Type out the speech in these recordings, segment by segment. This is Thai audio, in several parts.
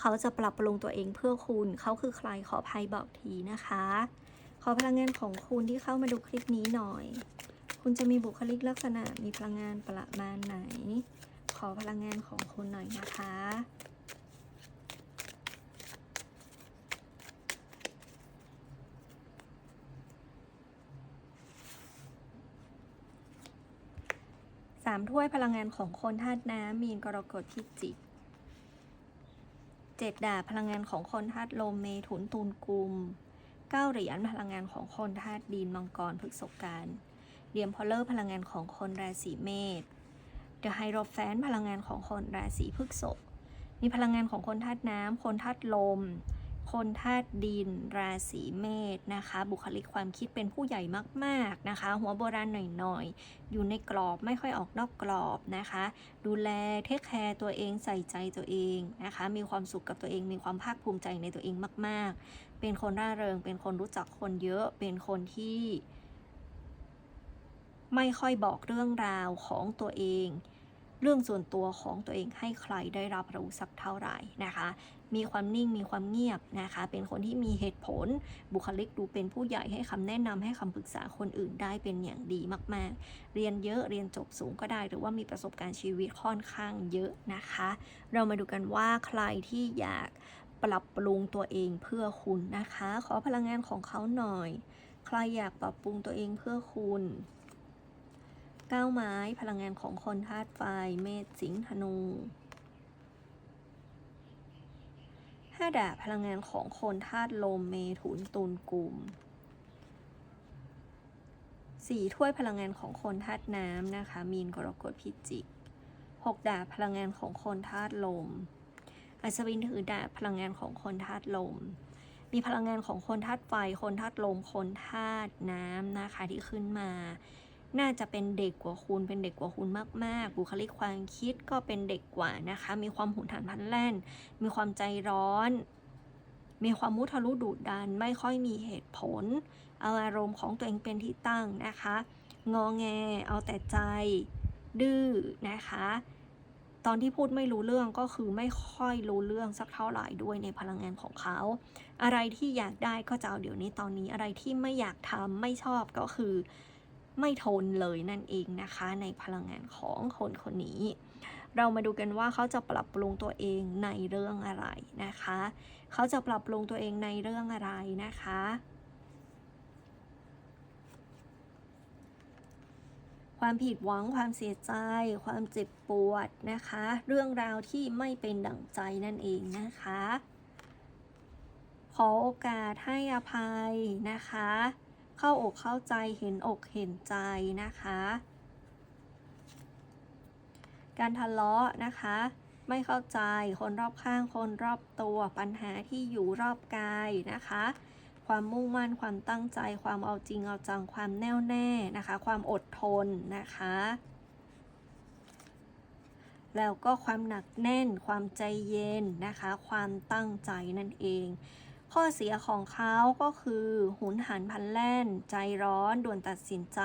เขาจะปรับปรุงตัวเองเพื่อคุณ เขาคือใครขอภัยบอกทีนะคะ ขอพลังงานของคุณที่เข้ามาดูคลิปนี้หน่อย คุณจะมีบุคลิกลักษณะมีพลังงานประมาณไหน ขอพลังงานของคุณหน่อยนะคะสามถ้วยพลังงานของคนธาตุน้ำมีนกรกฎพิจิก เจ็ดดาบพลังงานของคนธาตุลมเมถุนตูนกุมเก้าเหรียญพลังงานของคนธาตุดินมังกรพฤกษการเดียมพอลเลอร์พลังงานของคนราศีเมษเดอะไฮโรแฟนพลังงานของคนราศีพฤกษกมีพลังงานของคนธาตุน้ำคนธาตุลม คนธาตุดิน ราศีเมษนะคะ บุคลิกความคิดเป็นผู้ใหญ่มากๆนะคะ หัวโบราณหน่อยๆ อยู่ในกรอบไม่ค่อยออกนอกกรอบนะคะ ดูแลเทคแคร์ตัวเองใส่ใจตัวเองนะคะ มีความสุขกับตัวเองมีความภาคภูมิใจในตัวเองมากๆ เป็นคนร่าเริง เป็นคนรู้จักคนเยอะเป็นคนที่ ไม่ค่อยบอกเรื่องราวของตัวเอง เรื่องส่วนตัวของตัวเองให้ใครได้รับรู้สักเท่าไหร่นะคะ มีความนิ่งมีความเงียบนะคะ เป็นคนที่มีเหตุผลบุคลิกดูเป็นผู้ใหญ่ให้คำแนะนำให้คำปรึกษาคนอื่นได้เป็นอย่างดีมาก ๆ เรียนเยอะเรียนจบสูงก็ได้ หรือว่ามีประสบการณ์ชีวิตค่อนข้างเยอะนะคะ เรามาดูกันว่าใครที่อยากปรับปรุงตัวเองเพื่อคุณนะคะ ขอพลังงานของเขาหน่อย ใครอยากปรับปรุงตัวเองเพื่อคุณ ก้าไม้พลังงานของคนธาตุไฟ เมษสิงห์ธนูห้าดาบพลังงานของคนธาตุลมเมถุนตุลกลุ่มสี่ถ้วยพลังงานของคนธาตุน้ำนะคะ มีนกรกฎพิจิกหกดาบพลังงานของคนธาตุลม อัศวินถือดาบพลังงานของคนธาตุลม มีพลังงานของคนธาตุไฟ คนธาตุลม คนธาตุน้ำนะคะที่ขึ้นมา น่าจะเป็นเด็กกว่าคุณ เป็นเด็กกว่าคุณมากๆ บุคลิกความคิดก็เป็นเด็กกว่านะคะ มีความหุนหันพลันแล่น มีความใจร้อน มีความมุทะลุดุดัน ไม่ค่อยมีเหตุผล เอาอารมณ์ของตัวเองเป็นที่ตั้งนะคะ งอแง เอาแต่ใจ ดื้อนะคะ ตอนที่พูดไม่รู้เรื่องก็คือไม่ค่อยรู้เรื่องสักเท่าไหร่ด้วยในพลังงานของเขา อะไรที่อยากได้ก็จะเอาเดี๋ยวนี้ตอนนี้ อะไรที่ไม่อยากทำไม่ชอบก็คือ ไม่ทนเลยนั่นเองนะคะ ในพลังงานของคนคนนี้ เรามาดูกันว่าเขาจะปรับปรุงตัวเองในเรื่องอะไรนะคะ เขาจะปรับปรุงตัวเองในเรื่องอะไรนะคะความผิดหวังความเสียใจ ความเจ็บปวดนะคะ เรื่องราวที่ไม่เป็นดั่งใจนั่นเองนะคะ ขอโอกาสให้อภัยนะคะ เข้าอกเข้าใจเห็นอกเห็นใจนะคะ การทะเลาะนะคะ ไม่เข้าใจคนรอบข้างคนรอบตัวปัญหาที่อยู่รอบกายนะคะ ความมุ่งมั่นความตั้งใจ ความเอาจริงเอาจังความแน่วแน่นะคะ ความอดทนนะคะแล้วก็ความหนักแน่นความใจเย็นนะคะ ความตั้งใจนั่นเอง ข้อเสียของเขาก็คือหุนหันพันแล่น ใจร้อนด่วนตัดสินใจ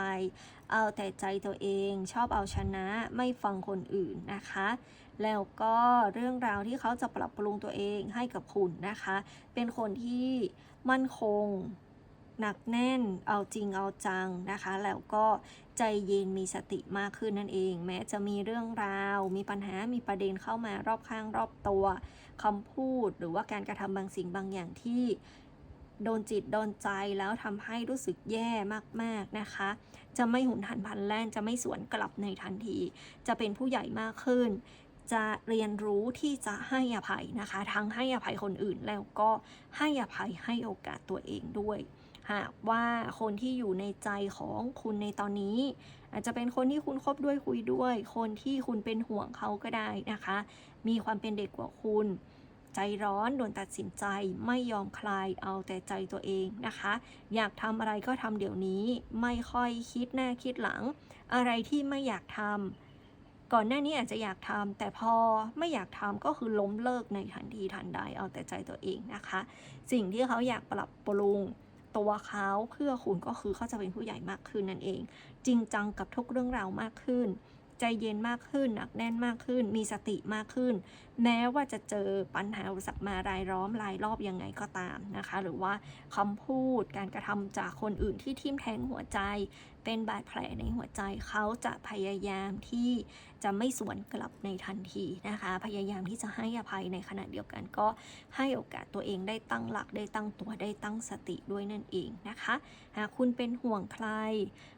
เอาแต่ใจตัวเองชอบเอาชนะไม่ฟังคนอื่นนะคะ แล้วก็เรื่องราวที่เขาจะปรับปรุงตัวเองให้กับคุณนะคะ เป็นคนที่มั่นคง หนักแน่นเอาจริงเอาจังนะคะ แล้วก็ใจเย็นมีสติมากขึ้นนั่นเอง แม้จะมีเรื่องราว มีปัญหามีประเด็นเข้ามารอบข้างรอบตัวคำพูดหรือว่าการกระทำบางสิ่งบางอย่างที่โดนจิตโดนใจแล้วทำให้รู้สึกแย่มากๆนะคะ จะไม่หุนหันพลันแล่นจะไม่สวนกลับในทันที จะเป็นผู้ใหญ่มากขึ้น จะเรียนรู้ที่จะให้อภัยนะคะ ทั้งให้อภัยคนอื่นแล้วก็ให้อภัยให้โอกาสตัวเองด้วย หากว่าคนที่อยู่ในใจของคุณในตอนนี้ อาจจะเป็นคนที่คุณคบด้วยคุยด้วย คนที่คุณเป็นห่วงเขาก็ได้นะคะ มีความเป็นเด็กกว่าคุณ ใจร้อนโดนตัดสินใจไม่ยอมคลายเอาแต่ใจตัวเองนะคะ อยากทำอะไรก็ทำเดี๋ยวนี้ไม่ค่อยคิดหน้าคิดหลัง อะไรที่ไม่อยากทำก่อนหน้านี้อาจจะอยากทำแต่พอไม่อยากทำก็คือล้มเลิกในทันทีทันใดเอาแต่ใจตัวเองนะคะ สิ่งที่เขาอยากปรับปรุง ตัวเขาเพื่อคุณก็คือเขาจะเป็นผู้ใหญ่มากขึ้นนั่นเอง จริงจังกับทุกเรื่องราวมากขึ้น ใจเย็นมากขึ้นหนักแน่นมากขึ้น มีสติมากขึ้น แม้ว่าจะเจอปัญหาอุปสรรคมารายล้อมรายรอบยังไงก็ตามนะคะ หรือว่าคำพูดการกระทำจากคนอื่นที่ทิ่มแทงหัวใจ เป็นบาดแผลในหัวใจเขาจะพยายามที่จะไม่สวนกลับในทันทีนะคะ พยายามที่จะให้อภัยในขณะเดียวกันก็ให้โอกาสตัวเองได้ตั้งหลักได้ตั้งตัวได้ตั้งสติด้วยนั่นเองนะคะหากคุณเป็นห่วงใคร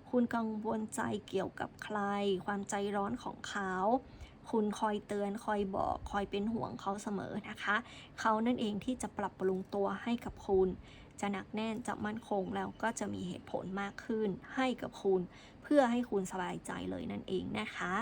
คุณกังวลใจเกี่ยวกับใคร ความใจร้อนของเขา คุณคอยเตือนคอยบอกคอยเป็นห่วงเขาเสมอนะคะ เขานั่นเองที่จะปรับปรุงตัวให้กับคุณ จะหนักแน่นจะมั่นคงแล้วก็จะมีเหตุผลมากขึ้นให้กับคุณ เพื่อให้คุณสบายใจเลยนั่นเองนะคะ